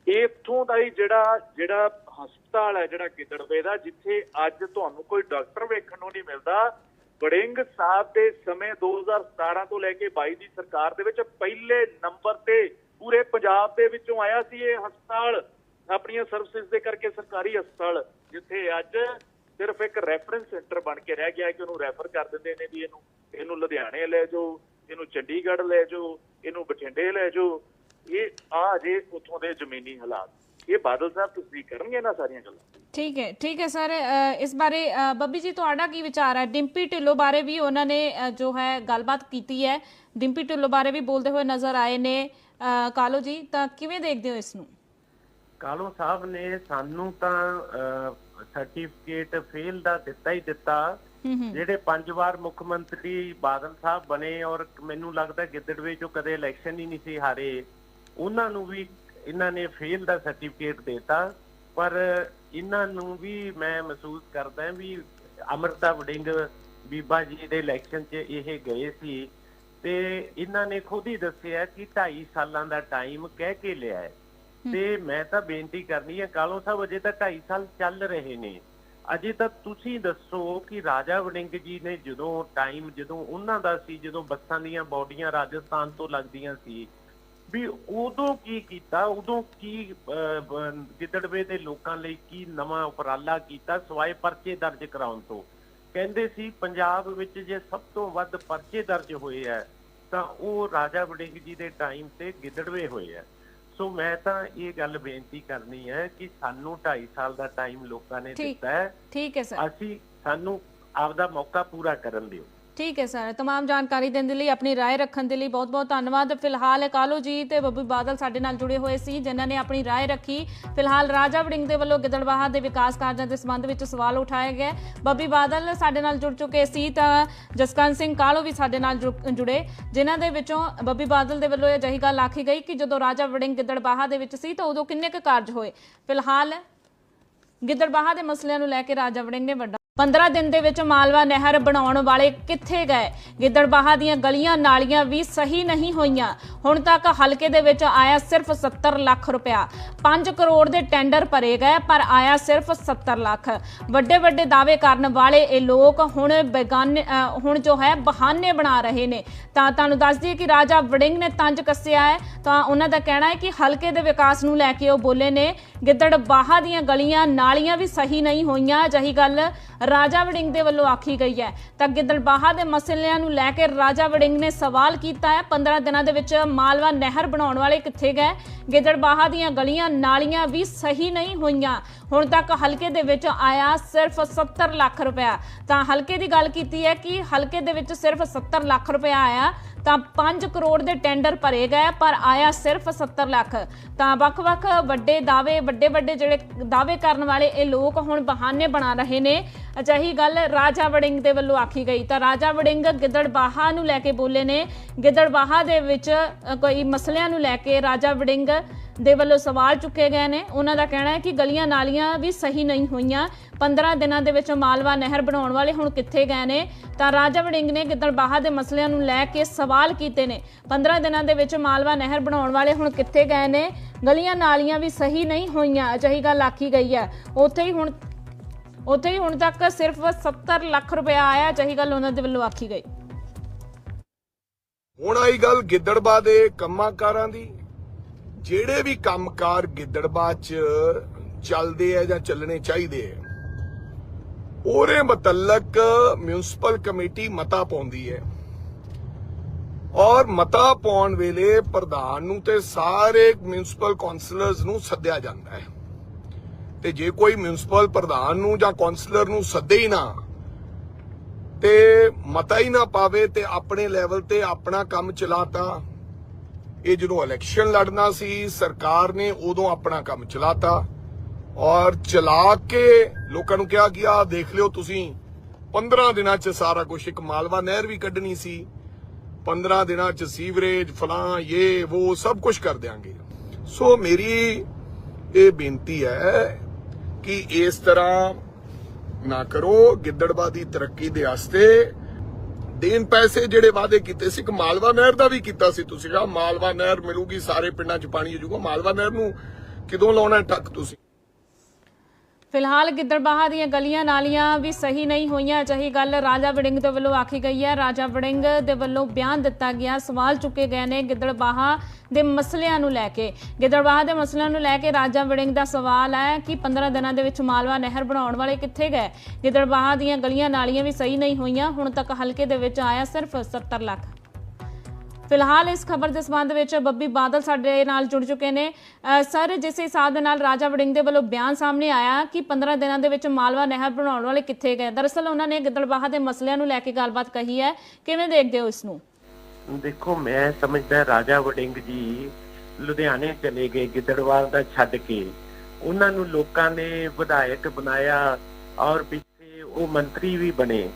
ਇੱਥੋਂ ਦਾ ਹੀ ਜਿਹੜਾ ਜਿਹੜਾ ਹਸਪਤਾਲ ਹੈ ਜਿਹੜਾ ਗਿੱਦੜਵੇ ਦਾ, ਜਿੱਥੇ ਅੱਜ ਤੁਹਾਨੂੰ ਕੋਈ ਡਾਕਟਰ ਵੇਖਣ ਨੂੰ ਨਹੀਂ ਮਿਲਦਾ। ਵੜਿੰਗ ਸਾਹਿਬ ਦੇ ਸਮੇਂ 2017 ਤੋਂ ਲੈ ਕੇ 22 ਦੀ ਸਰਕਾਰ ਦੇ ਵਿੱਚ ਪਹਿਲੇ ਨੰਬਰ ਤੇ ਪੂਰੇ ਪੰਜਾਬ ਦੇ ਵਿੱਚੋਂ ਆਇਆ ਸੀ ਇਹ ਹਸਪਤਾਲ। ਆਪਣੀਆਂ ਸਰਵਿਸਿਜ਼ ਦੇ ਕਰਕੇ ਸਰਕਾਰੀ ਹਸਪਤਾਲ, ਜਿੱਥੇ ਅੱਜ ਸਿਰਫ ਇੱਕ ਰੈਫਰੈਂਸ ਸੈਂਟਰ ਬਣ ਕੇ ਰਹਿ ਗਿਆ ਕਿ ਉਹਨੂੰ ਰੈਫਰ ਕਰ ਦਿੰਦੇ ਨੇ ਵੀ ਇਹਨੂੰ ਇਹਨੂੰ ਲੁਧਿਆਣੇ ਲੈ ਜਾਓ, ਇਹਨੂੰ ਚੰਡੀਗੜ੍ਹ ਲੈ ਜਾਓ, ਇਹਨੂੰ ਬਠਿੰਡੇ ਲੈ ਜਾਓ। ਇਹ ਆ ਜੇ ਉੱਥੋਂ ਦੇ ਜ਼ਮੀਨੀ ਹਾਲਾਤ। ਇਹ ਬਾਦਲ ਸਾਹਿਬ ਤੁਸੀਂ ਕਰਨਗੇ ਨਾ ਸਾਰੀਆਂ ਗੱਲਾਂ? ਠੀਕ ਹੈ ਠੀਕ ਹੈ ਸਰ ਇਸ ਬਾਰੇ ਬੱਬੀ ਜੀ ਤੁਹਾਡਾ ਕੀ ਵਿਚਾਰ ਹੈ? ਡਿੰਪੀ ਢਿੱਲੋਂ ਬਾਰੇ ਵੀ ਉਹਨਾਂ ਨੇ ਜੋ ਹੈ ਗੱਲਬਾਤ ਕੀਤੀ ਹੈ। ਡਿੰਪੀ ਢਿੱਲੋਂ ਬਾਰੇ ਵੀ ਬੋਲਦੇ ਹੋਏ ਨਜ਼ਰ ਆਏ ਨੇ। ਕਾਲੋ ਜੀ ਤਾਂ ਕਿਵੇਂ ਦੇਖਦੇ ਹੋ ਇਸ ਨੂੰ? ਕਾਲੋ ਸਾਹਿਬ ਨੇ ਸਾਨੂੰ ਤਾਂ ਸਰਟੀਫਿਕੇਟ ਫੇਲ ਦਾ ਦਿੱਤਾ ਹੀ ਦਿੱਤਾ। ਜਿਹੜੇ ਪੰਜ ਵਾਰ ਮੁੱਖ ਮੰਤਰੀ ਬਾਦਲ ਸਾਹਿਬ ਬਣੇ ਔਰ ਮੈਨੂੰ ਲੱਗਦਾ ਗਿੱਦੜਵੇ ਚੋਂ ਕਦੇ ਇਲੈਕਸ਼ਨ ਹੀ ਨਹੀਂ ਸੀ ਹਾਰੇ ਉਹਨਾਂ ਨੂੰ ਵੀ ਇਹਨਾਂ ਨੇ ਫੇਲ ਦਾ ਸਰਟੀਫਿਕੇਟ ਦਿੱਤਾ ਪਰ ਇਹਨਾਂ ਨੂੰ ਵੀ ਮੈਂ ਮਹਿਸੂਸ ਕਰਦਾ ਵੀ ਅਮਰਤਾ ਵੜਿੰਗ ਬੀਬਾ ਜੀ ਦੇ ਇਲੈਕਸ਼ਨ 'ਚ ਇਹ ਗਏ ਸੀ ਤੇ ਇਹਨਾਂ ਨੇ ਖੁਦ ਹੀ ਦੱਸਿਆ ਕਿ 2.5 ਸਾਲਾਂ ਦਾ ਟਾਈਮ ਕਹਿ ਕੇ ਲਿਆ ਹੈ। ਤੇ ਮੈਂ ਤਾਂ ਬੇਨਤੀ ਕਰਨੀ ਹੈ ਕਾਲੋ ਸਾਹਿਬ ਅਜੇ ਤਾਂ 2.5 ਸਾਲ ਚੱਲ ਰਹੇ ਨੇ। ਅਜੇ ਤਾਂ ਤੁਸੀਂ ਦੱਸੋ ਕਿ ਰਾਜਾ ਵੜਿੰਗ ਜੀ ਨੇ ਜਦੋਂ ਟਾਈਮ ਜਦੋਂ ਉਹਨਾਂ ਦਾ ਸੀ ਜਦੋਂ ਬੱਸਾਂ ਦੀਆਂ ਬੋਡੀਆਂ ਰਾਜਸਥਾਨ ਤੋਂ ਲੱਗਦੀਆਂ ਸੀ ਵੀ ਉਦੋਂ ਕੀ ਕੀਤਾ ਉਦੋਂ ਕੀ ਗਿੱਦੜਵੇ ਦੇ ਲੋਕਾਂ ਲਈ ਕੀ ਨਵਾਂ ਉਪਰਾਲਾ ਕੀਤਾ ਸਵਾਏ ਪਰਚੇ ਦਰਜ ਕਰਾਉਣ ਤੋਂ? ਕਹਿੰਦੇ ਸੀ ਪੰਜਾਬ ਵਿੱਚ ਜੇ ਸਭ ਤੋਂ ਵੱਧ ਪਰਚੇ ਦਰਜ ਹੋਏ ਹੈ ਤਾਂ ਉਹ ਰਾਜਾ ਵੜਿੰਗ ਜੀ ਦੇ ਟਾਈਮ ਤੇ ਗਿੱਦੜਵੇ ਹੋਏ ਹੈ ਸੋ ਮੈਂ ਤਾਂ ਇਹ ਗੱਲ ਬੇਨਤੀ ਕਰਨੀ ਹੈ ਕਿ ਸਾਨੂੰ 2.5 ਸਾਲ ਦਾ ਟਾਈਮ ਲੋਕਾਂ ਨੇ। ਦਿੱਤਾ ਹੈ ਠੀਕ ਹੈ ਸਰ। ਅਸੀਂ ਸਾਨੂੰ ਆਪਦਾ ਮੌਕਾ ਪੂਰਾ ਕਰਨ ਦਿਓ। ਠੀਕ ਹੈ ਸਰ तमाम ਜਾਣਕਾਰੀ ਦੇਣ ਦੇ ਲਈ ਆਪਣੀ رائے ਰੱਖਣ ਦੇ ਲਈ ਬਹੁਤ-ਬਹੁਤ ਧੰਨਵਾਦ ਫਿਲਹਾਲ ਕਾਲੋ ਜੀ ਤੇ ਬੱਬੀ ਬਾਦਲ ਸਾਡੇ ਨਾਲ ਜੁੜੇ ਹੋਏ ਸੀ ਜਿਨ੍ਹਾਂ ਨੇ ਆਪਣੀ رائے ਰੱਖੀ ਫਿਲਹਾਲ ਰਾਜਾ ਵੜਿੰਗ ਦੇ ਵੱਲੋਂ ਗਿੱਦੜਬਾਹਾ ਦੇ ਵਿਕਾਸ ਕਾਰਜਾਂ ਦੇ ਸੰਬੰਧ ਵਿੱਚ ਸਵਾਲ ਉਠਾਏ ਗਏ ਬੱਬੀ ਬਾਦਲ ਸਾਡੇ ਨਾਲ ਜੁੜ ਚੁੱਕੇ ਸੀ ਤਾਂ ਜਸਕਰਨ ਸਿੰਘ ਕਾਲੋ ਵੀ ਸਾਡੇ ਨਾਲ ਜੁੜ- ਜੁੜੇ ਜਿਨ੍ਹਾਂ ਦੇ ਵਿੱਚੋਂ ਬੱਬੀ ਬਾਦਲ ਦੇ ਵੱਲੋਂ ਇਹ ਅਜਿਹੀ ਗੱਲ ਆਖੀ ਗਈ ਕਿ ਜਦੋਂ ਰਾਜਾ ਵੜਿੰਗ ਗਿੱਦੜਬਾਹਾ ਦੇ ਵਿੱਚ ਸੀ ਤਾਂ ਉਦੋਂ ਕਿੰਨੇ ਕੁ ਕਾਰਜ ਹੋਏ ਫਿਲਹਾਲ ਗਿੱਦੜਬਾਹਾ ਦੇ ਮਸਲਿਆਂ ਨੂੰ ਲੈ ਕੇ ਰਾਜਾ ਵੜਿੰਗ ਨੇ ਵੱਡਾ 15 ਦਿਨ ਦੇ ਵਿੱਚ ਮਾਲਵਾ ਨਹਿਰ ਬਣਾਉਣ ਵਾਲੇ ਕਿੱਥੇ ਗਏ? ਗਿੱਦੜਬਾਹਾ ਦੀਆਂ ਗਲੀਆਂ ਨਾਲੀਆਂ ਵੀ ਸਹੀ ਨਹੀਂ ਹੋਈਆਂ। ਹੁਣ ਤੱਕ ਹਲਕੇ ਦੇ ਵਿੱਚ ਆਇਆ ਸਿਰਫ 70 ਲੱਖ ਰੁਪਇਆ। 5 ਕਰੋੜ ਦੇ ਟੈਂਡਰ ਭਰੇ ਗਏ ਪਰ ਆਇਆ ਸਿਰਫ 70 ਲੱਖ। ਵੱਡੇ ਵੱਡੇ ਦਾਅਵੇ ਕਰਨ ਵਾਲੇ ਇਹ ਲੋਕ ਹੁਣ ਬੇਗਾਨੇ ਅ, ਹੁਣ ਜੋ ਹੈ ਬਹਾਨੇ ਬਣਾ ਰਹੇ ਨੇ। ਤਾਂ ਤੁਹਾਨੂੰ ਦੱਸ ਦਈਏ ਕਿ ਰਾਜਾ ਵੜਿੰਗ ਨੇ ਤੰਜ ਕੱਸਿਆ ਹੈ। ਤਾਂ ਉਹਨਾਂ ਦਾ ਕਹਿਣਾ ਹੈ ਕਿ ਹਲਕੇ ਦੇ ਵਿਕਾਸ ਨੂੰ ਲੈ ਕੇ ਉਹ ਬੋਲੇ ਨੇ ਗਿੱਦੜਬਾਹਾ ਦੀਆਂ ਗਲੀਆਂ ਨਾਲੀਆਂ ਵੀ ਸਹੀ ਨਹੀਂ ਹੋਈਆਂ। ਅਜਿਹੀ ਗੱਲ ਰਾਜਾ ਵੜਿੰਗ ਦੇ ਵੱਲੋਂ ਆਖੀ ਗਈ ਹੈ। ਤਾਂ ਗਿੱਦੜਬਾਹਾ ਦੇ ਮਸਲਿਆਂ ਨੂੰ ਲੈ ਕੇ ਰਾਜਾ ਵੜਿੰਗ ਨੇ ਸਵਾਲ ਕੀਤਾ ਹੈ। 15 ਦਿਨਾਂ ਦੇ ਵਿੱਚ ਮਾਲਵਾ ਨਹਿਰ ਬਣਾਉਣ ਵਾਲੇ ਕਿੱਥੇ ਗਏ? ਗਿੱਦੜਬਾਹਾ ਦੀਆਂ ਗਲੀਆਂ ਨਾਲੀਆਂ ਵੀ ਸਹੀ ਨਹੀਂ ਹੋਈਆਂ। ਹੁਣ ਤੱਕ ਹਲਕੇ ਦੇ ਵਿੱਚ ਆਇਆ ਸਿਰਫ 70 ਲੱਖ ਰੁਪਇਆ। ਤਾਂ ਹਲਕੇ ਦੀ ਗੱਲ ਕੀਤੀ ਹੈ ਕਿ ਹਲਕੇ ਦੇ ਵਿੱਚ ਸਿਰਫ 70 ਲੱਖ ਰੁਪਇਆ ਆਇਆ। ਤਾਂ 5 ਕਰੋੜ ਦੇ ਟੈਂਡਰ ਭਰੇ ਗਏ, ਪਰ ਆਇਆ ਸਿਰਫ 70 ਲੱਖ। ਤਾਂ ਵੱਖ-ਵੱਖ ਵੱਡੇ ਦਾਅਵੇ ਵੱਡੇ ਵੱਡੇ ਜਿਹੜੇ ਦਾਅਵੇ ਕਰਨ ਵਾਲੇ ਇਹ ਲੋਕ ਹੁਣ ਬਹਾਨੇ ਬਣਾ ਰਹੇ ਨੇ। ਅਜਿਹੀ ਗੱਲ ਰਾਜਾ ਵੜਿੰਗ ਦੇ ਵੱਲੋਂ ਆਖੀ ਗਈ। ਤਾਂ ਰਾਜਾ ਵੜਿੰਗ ਗਿੱਦੜਬਾਹਾ ਨੂੰ ਲੈ ਕੇ ਬੋਲੇ ਨੇ। ਗਿੱਦੜਬਾਹਾ ਦੇ ਵਿੱਚ ਕੋਈ ਮਸਲਿਆਂ ਨੂੰ ਲੈ ਕੇ ਰਾਜਾ ਵੜਿੰਗ ਦੇ ਵੱਲੋਂ ਸਵਾਲ ਚੁੱਕੇ ਗਏ ਨੇ। ਉਹਨਾਂ ਦਾ ਕਹਿਣਾ ਹੈ ਕਿ ਗਲੀਆਂ ਨਾਲੀਆਂ ਵੀ ਸਹੀ ਨਹੀਂ ਹੋਈਆਂ। 15 ਦਿਨਾਂ ਦੇ ਵਿੱਚ ਮਾਲਵਾ ਨਹਿਰ ਬਣਾਉਣ ਵਾਲੇ ਹੁਣ ਕਿੱਥੇ ਗਏ ਨੇ? ਤਾਂ ਰਾਜਾ ਵੜਿੰਗ ਨੇ ਗਿੱਦੜਬਾਹਾ ਦੇ ਮਸਲਿਆਂ ਨੂੰ ਲੈ ਕੇ ਸਵਾਲ ਕੀਤੇ ਨੇ। 15 ਦਿਨਾਂ ਦੇ ਵਿੱਚ ਮਾਲਵਾ ਨਹਿਰ ਬਣਾਉਣ ਵਾਲੇ ਹੁਣ ਕਿੱਥੇ ਗਏ ਨੇ? ਗਲੀਆਂ ਨਾਲੀਆਂ ਵੀ ਸਹੀ ਨਹੀਂ ਹੋਈਆਂ, ਅਜਿਹੀ ਗੱਲ ਆਖੀ ਗਈ ਹੈ। ਉੱਥੇ ਹੀ ਹੁਣ ਉੱਥੇ ਹੀ ਹੁਣ ਤੱਕ ਸਿਰਫ 70 ਲੱਖ ਰੁਪਇਆ ਆਇਆ, ਅਜਿਹੀ ਗੱਲ ਉਹਨਾਂ ਦੇ ਵੱਲੋਂ ਆਖੀ ਗਈ। ਹੁਣ ਆਈ ਗੱਲ ਗਿੱਦੜਬਾ ਦੇ ਕੰਮਾਂਕਾਰਾਂ ਦੀ। ਜਿਹੜੇ ਵੀ ਕੰਮਕਾਰ ਗਿੱਦੜਬਾ 'ਚ ਚੱਲਦੇ ਆ ਜਾਂ ਚੱਲਣੇ ਚਾਹੀਦੇ ਆ, ਉਹਦੇ ਮੁਤਲਕ ਮਿਊਨਿਸਪਲ ਕਮੇਟੀ ਮਤਾ ਪਾਉਂਦੀ ਹੈ। ਔਰ ਮਤਾ ਪਾਉਣ ਵੇਲੇ ਪ੍ਰਧਾਨ ਨੂੰ ਤੇ ਸਾਰੇ ਮਿਊਨਿਸਪਲ ਕਾਉਂਸਲਰਸ ਨੂੰ ਸੱਦਿਆ ਜਾਂਦਾ ਹੈ। ਤੇ ਜੇ ਕੋਈ ਮਿਊਨਿਸਪਲ ਪ੍ਰਧਾਨ ਨੂੰ ਜਾਂ ਕਾਉਂਸਲਰ ਨੂੰ ਸੱਦੇ ਹੀ ਨਾ, ਤੇ ਮਤਾ ਹੀ ਨਾ ਪਾਵੇ ਤੇ ਆਪਣੇ ਲੈਵਲ ਤੇ ਆਪਣਾ ਕੰਮ ਚਲਾਤਾ ਇਹ ਜਦੋਂ ਇਲੈਕਸ਼ਨ ਲੜਨਾ ਸੀ, ਸਰਕਾਰ ਨੇ ਉਦੋਂ ਆਪਣਾ ਕੰਮ ਚਲਾਤਾ ਔਰ ਚਲਾ ਕੇ ਲੋਕਾਂ ਨੂੰ ਕਿਹਾ ਕਿ ਆਹ ਦੇਖ ਲਿਓ ਤੁਸੀਂ 15 ਦਿਨਾਂ ਚ ਸਾਰਾ ਕੁਝ ਇੱਕ ਮਾਲਵਾ ਨਹਿਰ ਵੀ ਕੱਢਣੀ ਸੀ 15 ਦਿਨਾਂ ਚ ਸੀਵਰੇਜ, ਫਲਾਂ ਇਹ ਉਹ ਸਭ ਕੁਝ ਕਰ ਦਿਆਂਗੇ। ਸੋ ਮੇਰੀ ਇਹ ਬੇਨਤੀ ਹੈ ਕਿ ਇਸ ਤਰ੍ਹਾਂ ਨਾ ਕਰੋ ਗਿੱਦੜਬਾ ਦੀ ਤਰੱਕੀ ਦੇ ਵਾਸਤੇ ਦੇਣ ਪੈਸੇ ਜਿਹੜੇ ਵਾਅਦੇ ਕੀਤੇ ਸੀ ਕਿ ਮਾਲਵਾ ਨਹਿਰ ਦਾ ਵੀ ਕੀਤਾ ਸੀ ਤੁਸੀਂ ਕਿਹਾ, ਮਾਲਵਾ ਨਹਿਰ ਮਿਲੂਗੀ, ਸਾਰੇ ਪਿੰਡਾਂ 'ਚ ਪਾਣੀ ਹੋ ਜਾਊਗਾ। ਮਾਲਵਾ ਨਹਿਰ ਨੂੰ ਕਿਦੋਂ ਲਾਉਣਾ ਟੱਕ ਤੁਸੀਂ। ਫਿਲਹਾਲ ਗਿੱਦੜਬਾਹਾ ਦੀਆਂ ਗਲੀਆਂ ਨਾਲੀਆਂ ਵੀ ਸਹੀ ਨਹੀਂ ਹੋਈਆਂ। ਅਜਿਹੀ ਗੱਲ ਰਾਜਾ ਵੜਿੰਗ ਦੇ ਵੱਲੋਂ ਆਖੀ ਗਈ ਹੈ। ਰਾਜਾ ਵੜਿੰਗ ਦੇ ਵੱਲੋਂ ਬਿਆਨ ਦਿੱਤਾ ਗਿਆ। ਸਵਾਲ ਚੁੱਕੇ ਗਏ ਨੇ ਗਿੱਦੜਬਾਹਾ ਦੇ ਮਸਲਿਆਂ ਨੂੰ ਲੈ ਕੇ। ਗਿੱਦੜਬਾਹਾ ਦੇ ਮਸਲਿਆਂ ਨੂੰ ਲੈ ਕੇ ਰਾਜਾ ਵੜਿੰਗ ਦਾ ਸਵਾਲ ਹੈ ਕਿ 15 ਦਿਨਾਂ ਦੇ ਵਿੱਚ ਮਾਲਵਾ ਨਹਿਰ ਬਣਾਉਣ ਵਾਲੇ ਕਿੱਥੇ ਗਏ? ਗਿੱਦੜਬਾਹਾ ਦੀਆਂ ਗਲੀਆਂ ਨਾਲੀਆਂ ਵੀ ਸਹੀ ਨਹੀਂ ਹੋਈਆਂ। ਹੁਣ ਤੱਕ ਹਲਕੇ ਦੇ ਵਿੱਚ ਆਇਆ ਸਿਰਫ 70 ਲੱਖ। ਫਿਲਹਾਲ ਇਸ ਖਬਰ ਦੇ ਸੰਬੰਧ ਵਿੱਚ ਬੱਬੀ ਬਾਦਲ ਸਾਡੇ ਨਾਲ ਜੁੜ ਚੁੱਕੇ ਨੇ। ਸਰ, ਜਿਸ ਹਿਸਾਬ ਦੇ ਨਾਲ ਰਾਜਾ ਵੜਿੰਗ ਦੇ ਵੱਲੋਂ ਬਿਆਨ ਸਾਹਮਣੇ ਆਇਆ ਕਿ 15 ਦਿਨਾਂ ਦੇ ਵਿੱਚ ਮਾਲਵਾ ਨਹਿਰ ਬਣਾਉਣ ਵਾਲੇ ਕਿੱਥੇ ਗਏ। ਦਰਅਸਲ ਉਹਨਾਂ ਨੇ ਗਿੱਦੜਬਾਹਾ ਦੇ ਮਸਲਿਆਂ ਨੂੰ ਲੈ ਕੇ ਗੱਲਬਾਤ ਕਹੀ ਹੈ। ਕਿਵੇਂ ਦੇਖਦੇ ਹੋ ਇਸ ਨੂੰ? ਦੇਖੋ, ਮੈਂ ਸਮਝਦਾ ਰਾਜਾ ਵੜਿੰਗ ਜੀ ਲੁਧਿਆਣੇ ਚਲੇ ਗਏ ਗਿੱਦੜਵਾਲ ਦਾ ਛੱਡ ਕੇ। ਉਹਨਾਂ ਨੂੰ ਲੋਕਾਂ ਨੇ ਵਿਧਾਇਕ ਬਣਾਇਆ ਔਰ ਪਿੱਛੇ ਉਹ ਮੰਤਰੀ ਵੀ ਬਣੇ।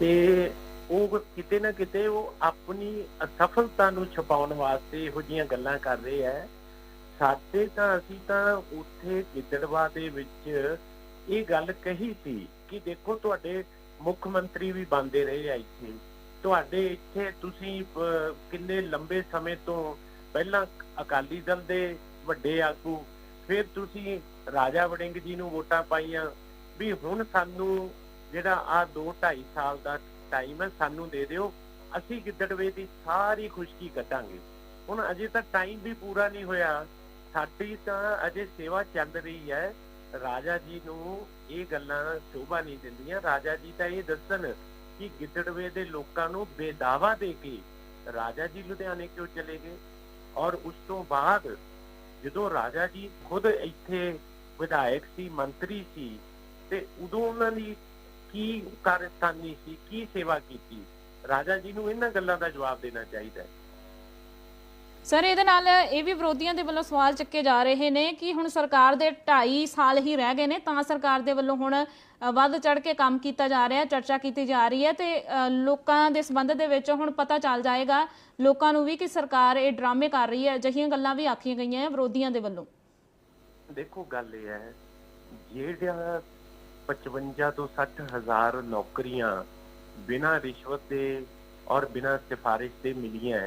ਤੇ ਉਹ ਕਿਤੇ ਨਾ ਕਿਤੇ ਉਹ ਆਪਣੀ ਅਸਫਲਤਾ ਨੂੰ ਛੁਪਾਉਣ ਵਾਸਤੇ ਇਹੋ ਜਿਹੀਆਂ ਗੱਲਾਂ ਕਰ ਰਹੇ ਹੈ। ਸਾਡੇ ਤਾਂ ਅਸੀਂ ਤਾਂ ਉੱਥੇ ਗਿੱਦੜਵਾ ਦੇ ਵਿੱਚ ਇਹ ਗੱਲ ਕਹੀ ਸੀ ਕਿ ਦੇਖੋ ਤੁਹਾਡੇ ਮੁੱਖ ਮੰਤਰੀ ਵੀ ਬੰਦੇ ਰਹੇ ਆ ਇੱਥੇ। ਤੁਹਾਡੇ ਇੱਥੇ ਤੁਸੀਂ ਕਿੰਨੇ ਲੰਬੇ ਸਮੇਂ ਤੋਂ ਪਹਿਲਾਂ ਅਕਾਲੀ ਦਲ ਦੇ ਵੱਡੇ ਆਗੂ, ਫਿਰ ਤੁਸੀਂ ਰਾਜਾ ਵੜਿੰਗ ਜੀ ਨੂੰ ਵੋਟਾਂ ਪਾਈਆਂ। ਵੀ ਹੁਣ ਸਾਨੂੰ ਜਿਹੜਾ ਆ 2 2.5 ਸਾਲ ਦਾ ਟਾਈਮ ਹੈ, ਸਾਨੂੰ ਦੇ ਦਿਓ। ਅਸੀਂ ਗਿੱਦੜਵੇ ਦੀ ਸਾਰੀ ਖੁਸ਼ਕੀ ਕੱਟਾਂਗੇ ਹੁਣ ਅਜੇ ਤੱਕ ਟਾਈਮ ਵੀ ਪੂਰਾ ਨਹੀਂ ਹੋਇਆ। ਸਾਡੀ ਤਾਂ ਅਜੇ ਸੇਵਾ ਚੱਲ ਰਹੀ ਹੈ। ਰਾਜਾ ਜੀ ਨੂੰ ਇਹ ਗੱਲਾਂ ਸ਼ੋਭਾ ਨਹੀਂ ਦਿੰਦੀਆਂ। ਰਾਜਾ ਜੀ ਤਾਂ ਇਹ ਦੱਸਣ ਕਿ ਗਿੱਦੜਵੇ ਦੇ ਲੋਕਾਂ ਨੂੰ ਬੇਦਾਵਾ ਦੇ ਕੇ ਰਾਜਾ ਜੀ ਲੁਧਿਆਣੇ ਕਿਉਂ ਚਲੇ ਗਏ? ਔਰ ਉਸ ਤੋਂ ਬਾਅਦ ਜਦੋਂ ਰਾਜਾ ਜੀ ਖੁਦ ਇੱਥੇ ਵਿਧਾਇਕ ਸੀ, ਮੰਤਰੀ ਸੀ, ਤੇ ਉਦੋਂ ਉਹਨਾਂ ਦੀ ਕੀ ਕਾਰਸਤਾਨੀ ਸੀ ਕੀ ਸੇਵਾ ਕੀਤੀ? ਰਾਜਾ ਜੀ ਨੂੰ ਇਹਨਾਂ ਗੱਲਾਂ ਦਾ ਜਵਾਬ ਦੇਣਾ ਚਾਹੀਦਾ ਹੈ। ਸਰ ਇਹਦੇ ਨਾਲ ਇਹ ਵੀ ਵਿਰੋਧੀਆਂ ਦੇ ਵੱਲੋਂ ਸਵਾਲ ਚੱਕੇ ਜਾ ਰਹੇ ਨੇ ਕਿ ਹੁਣ ਸਰਕਾਰ ਦੇ 2.5 ਸਾਲ ਹੀ ਰਹਿ ਗਏ ਨੇ ਤਾਂ ਸਰਕਾਰ ਦੇ ਵੱਲੋਂ ਹੁਣ ਵੱਧ ਚੜ ਕੇ ਕੰਮ ਕੀਤਾ ਜਾ ਰਿਹਾ ਚਰਚਾ ਕੀਤੀ ਜਾ ਰਹੀ ਹੈ ਤੇ ਲੋਕਾਂ ਦੇ ਸੰਬੰਧ ਦੇ ਵਿੱਚ ਹੁਣ ਪਤਾ ਚੱਲ ਜਾਏਗਾ ਲੋਕਾਂ ਨੂੰ ਵੀ ਕਿ ਸਰਕਾਰ ਇਹ ਡਰਾਮੇ ਕਰ ਰਹੀ ਹੈ ਅਜਿਹੀਆਂ ਗੱਲਾਂ ਵੀ ਆਖੀਆਂ ਗਈਆਂ ਵਿਰੋਧੀਆਂ ਦੇ ਵੱਲੋਂ। ਦੇਖੋ ਗੱਲ ਇਹ ਹੈ ਜਿਹੜਾ 55 ਤੋਂ 60 ਹਜ਼ਾਰ ਨੌਕਰੀਆਂ ਬਿਨਾਂ ਰਿਸ਼ਵਤ ਦੇ ਔਰ ਬਿਨਾਂ ਸਿਫਾਰਿਸ਼ ਦੇ ਮਿਲੀਆਂ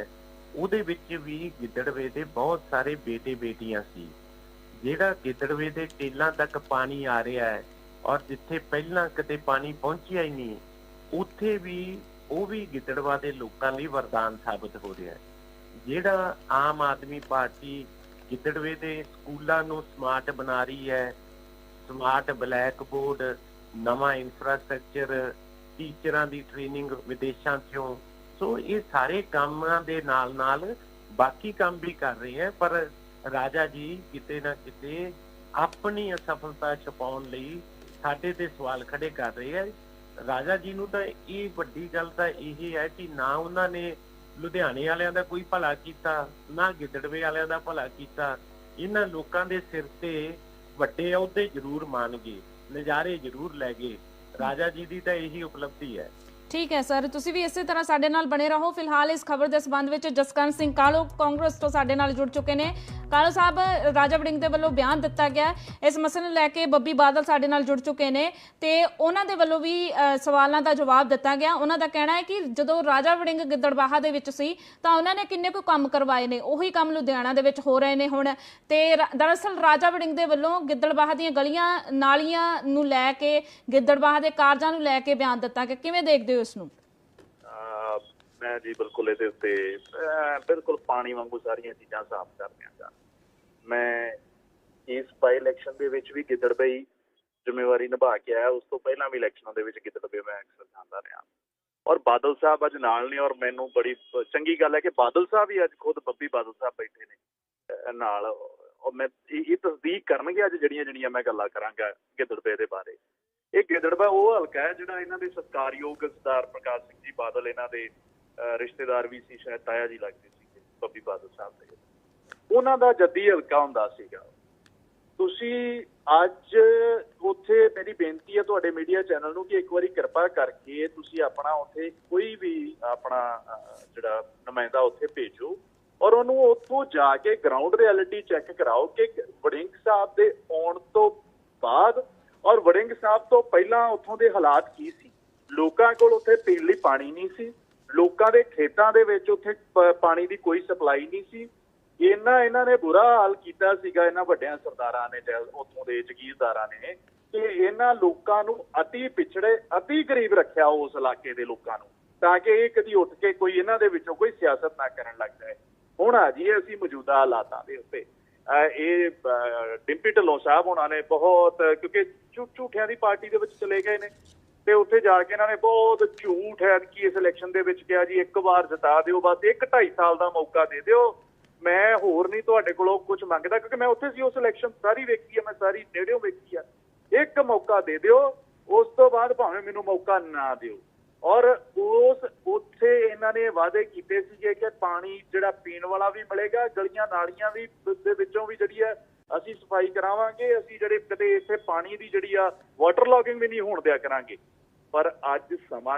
ਉਹਦੇ ਵਿੱਚ ਵੀ ਗਿੱਦੜਵੇ ਦੇ ਬਹੁਤ ਸਾਰੇ ਬੇਟੇ ਬੇਟੀਆਂ ਸੀ। ਜਿਹੜਾ ਗਿੱਦੜਵੇ ਦੇ ਟੇਲਾਂ ਤੱਕ ਪਾਣੀ ਆ ਰਿਹਾ ਹੈ ਔਰ ਜਿੱਥੇ ਪਹਿਲਾਂ ਕਦੇ ਪਾਣੀ ਪਹੁੰਚਿਆ ਹੀ ਨਹੀਂ, ਉੱਥੇ ਵੀ ਉਹ ਵੀ ਗਿੱਦੜਵਾ ਦੇ ਲੋਕਾਂ ਲਈ ਵਰਦਾਨ ਸਾਬਤ ਹੋ ਰਿਹਾ ਹੈ। ਜਿਹੜਾ ਆਮ ਆਦਮੀ ਪਾਰਟੀ ਗਿੱਦੜਵੇ ਦੇ ਸਕੂਲਾਂ ਨੂੰ ਸਮਾਰਟ ਬਣਾ ਰਹੀ ਹੈ ਸਮਾਰਟ ਬਲੈਕ ਬੋਰਡ ਨਵਾਂ ਇਨਫਰਾਸਟ੍ਰਕਚਰ ਟੀਚਰਾਂ ਦੀ ਟ੍ਰੇਨਿੰਗ ਵਿਦੇਸ਼ਾਂ ਚੋਂ। ਸੋ ਇਹ ਸਾਰੇ ਕੰਮਾਂ ਦੇ ਨਾਲ ਨਾਲ ਬਾਕੀ ਕੰਮ ਵੀ ਕਰ ਰਹੇ ਹੈ, ਪਰ ਰਾਜਾ ਜੀ ਕਿਤੇ ਨਾ ਕਿਤੇ ਆਪਣੀ ਅਸਫਲਤਾ ਛੁਪਾਉਣ ਲਈ ਸਾਡੇ ਤੇ ਸਵਾਲ ਖੜੇ ਕਰ ਰਹੇ ਹੈ। ਰਾਜਾ ਜੀ ਨੂੰ ਤਾਂ ਇਹ ਵੱਡੀ ਗੱਲ ਤਾਂ ਇਹ ਹੈ ਕਿ ਨਾ ਉਹਨਾਂ ਨੇ ਲੁਧਿਆਣੇ ਵਾਲਿਆਂ ਦਾ ਕੋਈ ਭਲਾ ਕੀਤਾ, ਨਾ ਗਿੱਦੜਵੇ ਵਾਲਿਆਂ ਦਾ ਭਲਾ ਕੀਤਾ। ਇਹਨਾਂ ਲੋਕਾਂ ਦੇ ਸਿਰ ਤੇ ਵੱਡੇ ਅਹੁਦੇ ਜ਼ਰੂਰ ਮਾਣ ਗਏ ਨਜ਼ਾਰੇ ਜ਼ਰੂਰ ਲੈ ਗਏ ਰਾਜਾ ਜੀ ਦੀ ਤਾਂ ਇਹੀ ਉਪਲਬਧੀ ਹੈ। ਠੀਕ ਹੈ, ਸਰ। ਤੁਸੀਂ ਵੀ ਇਸੇ ਤਰ੍ਹਾਂ ਸਾਡੇ ਨਾਲ ਬਣੇ ਰਹੋ। ਫਿਲਹਾਲ ਇਸ ਖਬਰ ਦੇ ਸੰਬੰਧ ਵਿੱਚ ਜਸਕਰਨ ਸਿੰਘ ਕਾਲੋ ਕਾਂਗਰਸ ਤੋਂ ਸਾਡੇ ਨਾਲ ਜੁੜ ਚੁੱਕੇ ਨੇ। ਕਾਲੋ ਸਾਹਿਬ, ਰਾਜਾ ਵੜਿੰਗ ਦੇ ਵੱਲੋਂ ਬਿਆਨ ਦਿੱਤਾ ਗਿਆ ਇਸ ਮਸਲੇ ਨੂੰ ਲੈ ਕੇ ਬੱਬੀ ਬਾਦਲ ਸਾਡੇ ਨਾਲ ਜੁੜ ਚੁੱਕੇ ਨੇ ਤੇ ਉਹਨਾਂ ਦੇ ਵੱਲੋਂ ਵੀ ਸਵਾਲਾਂ ਦਾ ਜਵਾਬ ਦਿੱਤਾ ਗਿਆ। ਉਹਨਾਂ ਦਾ ਕਹਿਣਾ ਹੈ ਕਿ ਜਦੋਂ ਰਾਜਾ ਵੜਿੰਗ ਗਿੱਦੜਬਾਹਾ ਦੇ ਵਿੱਚ ਸੀ, ਤਾਂ ਉਹਨਾਂ ਨੇ ਕਿੰਨੇ ਕੁ ਕੰਮ ਕਰਵਾਏ ਨੇ। ਉਹੀ ਕੰਮ ਲੁਧਿਆਣਾ ਦੇ ਵਿੱਚ ਹੋ ਰਹੇ ਨੇ ਹੁਣ। ਤੇ ਦਰਅਸਲ ਰਾਜਾ ਵੜਿੰਗ ਦੇ ਵੱਲੋਂ ਗਿੱਦੜਬਾਹਾ ਦੀਆਂ ਗਲੀਆਂ, ਨਾਲੀਆਂ ਨੂੰ ਲੈ ਕੇ, ਗਿੱਦੜਬਾਹਾ ਦੇ ਕਾਰਜਾਂ ਨੂੰ ਲੈ ਕੇ ਬਿਆਨ ਦਿੱਤਾ ਕਿ ਕਿਵੇਂ ਦੇਖਦੇ ਹੋ ਇਸ ਨੂੰ? ਮੈਂ ਜੀ ਬਿਲਕੁਲ ਇਹਦੇ ਉੱਤੇ ਬਿਲਕੁਲ ਪਾਣੀ ਵਾਂਗੂ ਸਾਰੀਆਂ ਚੀਜ਼ਾਂ ਸਾਫ਼ ਕਰਨੀਆਂ ਚਾਹੁੰਦਾ ਮੈਂ ਇਸ ਬਾਈ ਇਲੈਕਸ਼ਨ ਦੇ ਵਿੱਚ ਵੀ ਗਿੱਦੜਬਈ ਜ਼ਿੰਮੇਵਾਰੀ ਨਿਭਾ ਕੇ ਆਇਆ। ਉਸ ਤੋਂ ਪਹਿਲਾਂ ਵੀ ਇਲੈਕਸ਼ਨਾਂ ਦੇ ਵਿੱਚ ਗਿੱਦੜਬਈ ਮੈਂ ਅਕਸਰ ਜਾਂਦਾ ਰਿਹਾ। ਔਰ ਬਾਦਲ ਸਾਹਿਬ ਅੱਜ ਨਾਲ ਨੇ ਔਰ ਮੈਨੂੰ ਬੜੀ ਚੰਗੀ ਗੱਲ ਹੈ ਕਿ ਬਾਦਲ ਸਾਹਿਬ ਵੀ ਅੱਜ ਖੁਦ ਬੱਬੀ ਬਾਦਲ ਸਾਹਿਬ ਬੈਠੇ ਨੇ ਨਾਲ। ਔਰ ਮੈਂ ਇਹ ਤਸਦੀਕ ਕਰਨਗੇ ਅੱਜ ਜਿਹੜੀਆਂ ਜਿਹੜੀਆਂ ਮੈਂ ਗੱਲਾਂ ਕਰਾਂਗਾ ਗਿੱਦੜਬੇ ਦੇ ਬਾਰੇ। ਇਹ ਗਿੱਦੜਬਾ ਉਹ ਹਲਕਾ ਹੈ ਜਿਹੜਾ ਇਹਨਾਂ ਦੇ ਸਤਿਕਾਰਯੋਗ ਸਰਦਾਰ ਪ੍ਰਕਾਸ਼ ਸਿੰਘ ਜੀ ਬਾਦਲ ਇਹਨਾਂ ਦੇ ਰਿਸ਼ਤੇਦਾਰ ਵੀ ਸੀ, ਸ਼ਾਇਦ ਤਾਇਆ ਜੀ ਲੱਗਦੇ ਸੀ ਬੱਬੀ ਬਾਦਲ ਸਾਹਿਬ ਦੇ। ਉਹਨਾਂ ਦਾ ਜੱਦੀ ਹਲਕਾ ਹੁੰਦਾ ਸੀਗਾ। ਤੁਸੀਂ ਅੱਜ ਉੱਥੇ ਮੇਰੀ ਬੇਨਤੀ ਹੈ ਤੁਹਾਡੇ ਮੀਡੀਆ ਚੈਨਲ ਨੂੰ ਕਿ ਇੱਕ ਵਾਰੀ ਕਿਰਪਾ ਕਰਕੇ ਤੁਸੀਂ ਆਪਣਾ ਉੱਥੇ ਕੋਈ ਵੀ ਆਪਣਾ ਜਿਹੜਾ ਨੁਮਾਇੰਦਾ ਉੱਥੇ ਭੇਜੋ ਔਰ ਉਹਨੂੰ ਉੱਥੋਂ ਜਾ ਕੇ ਗਰਾਊਂਡ ਰਿਐਲਿਟੀ ਚੈੱਕ ਕਰਾਓ ਕਿ ਵੜਿੰਗ ਸਾਹਿਬ ਦੇ ਆਉਣ ਤੋਂ ਬਾਅਦ ਔਰ ਵੜਿੰਗ ਸਾਹਿਬ ਤੋਂ ਪਹਿਲਾਂ ਉੱਥੋਂ ਦੇ ਹਾਲਾਤ ਕੀ ਸੀ? ਲੋਕਾਂ ਕੋਲ ਉੱਥੇ ਪੀਣ ਲਈ ਪਾਣੀ ਨਹੀਂ ਸੀ। ਲੋਕਾਂ ਦੇ ਖੇਤਾਂ ਦੇ ਵਿੱਚ ਉੱਥੇ ਪਾਣੀ ਦੀ ਕੋਈ ਸਪਲਾਈ ਨਹੀਂ ਸੀ। ਇਹਨਾਂ ਇਹਨਾਂ ਨੇ ਬੁਰਾ ਹਾਲ ਕੀਤਾ ਸੀਗਾ, ਇਹਨਾਂ ਵੱਡਿਆਂ ਸਰਦਾਰਾਂ ਨੇ ਉੱਥੋਂ ਦੇ ਜ਼ਗੀਰਦਾਰਾਂ ਨੇ, ਕਿ ਇਹਨਾਂ ਲੋਕਾਂ ਨੂੰ ਅਤੀ ਪਿਛੜੇ, ਅਤੀ ਗਰੀਬ ਰੱਖਿਆ ਉਸ ਇਲਾਕੇ ਦੇ ਲੋਕਾਂ ਨੂੰ, ਤਾਂ ਕਿ ਇਹ ਕਦੀ ਉੱਠ ਕੇ ਕੋਈ ਇਹਨਾਂ ਦੇ ਵਿੱਚੋਂ ਕੋਈ ਸਿਆਸਤ ਨਾ ਕਰਨ ਲੱਗ ਜਾਏ। ਹੁਣ ਆ ਜੀ, ਅਸੀਂ ਮੌਜੂਦਾ ਹਾਲਾਤਾਂ ਦੇ ਉੱਤੇ ਇਹ ਅਹ ਡਿੰਪੀ ਢਿੱਲੋਂ ਸਾਹਿਬ ਉਹਨਾਂ ਨੇ ਬਹੁਤ, ਕਿਉਂਕਿ ਝੂ- ਝੂਠਿਆਂ ਦੀ ਪਾਰਟੀ ਦੇ ਵਿੱਚ ਚਲੇ ਗਏ ਨੇ। ਤੇ ਉੱਥੇ ਜਾ ਕੇ ਇਹਨਾਂ ਨੇ ਬਹੁਤ ਝੂਠ ਹੈ ਕਿ ਇਸ ਇਲੈਕਸ਼ਨ ਦੇ ਵਿੱਚ ਕਿਹਾ ਜੀ, ਇੱਕ ਵਾਰ ਜਿਤਾ ਦਿਓ, ਬਸ ਇੱਕ 2.5 ਸਾਲ ਦਾ ਮੌਕਾ ਦੇ ਦਿਓ। ਮੈਂ ਹੋਰ ਨਹੀਂ ਤੁਹਾਡੇ ਕੋਲੋਂ ਕੁਝ ਮੰਗਦਾ, ਕਿਉਂਕਿ ਮੈਂ ਉੱਥੇ ਸੀ, ਉਸ ਇਲੈਕਸ਼ਨ ਸਾਰੀ ਵੇਖੀ ਹੈ ਮੈਂ ਸਾਰੀ ਨੇੜਿਓਂ ਵੇਖੀ ਆ। ਇੱਕ ਮੌਕਾ ਦੇ ਦਿਓ, ਉਸ ਤੋਂ ਬਾਅਦ ਭਾਵੇਂ ਮੈਨੂੰ ਮੌਕਾ ਨਾ ਦਿਓ। ਔਰ ਉਸ, ਉੱਥੇ ਇਹਨਾਂ ਨੇ ਵਾਅਦੇ ਕੀਤੇ ਸੀਗੇ ਕਿ ਪਾਣੀ ਜਿਹੜਾ ਪੀਣ ਵਾਲਾ ਵੀ ਮਿਲੇਗਾ, ਗਲੀਆਂ ਨਾਲੀਆਂ ਵੀ, ਦੇ ਵਿੱਚੋਂ ਵੀ ਜਿਹੜੀ ਹੈ ਅਸੀਂ ਸਫ਼ਾਈ ਕਰਾਵਾਂਗੇ, ਅਸੀਂ ਜਿਹੜੇ ਕਦੇ ਇੱਥੇ ਪਾਣੀ ਦੀ ਜਿਹੜੀ ਆ ਵਾਟਰ ਲੌਗਿੰਗ ਵੀ ਨਹੀਂ ਹੋਣ ਦਿਆ ਕਰਾਂਗੇ। ਪਰ ਅੱਜ ਸਮਾਂ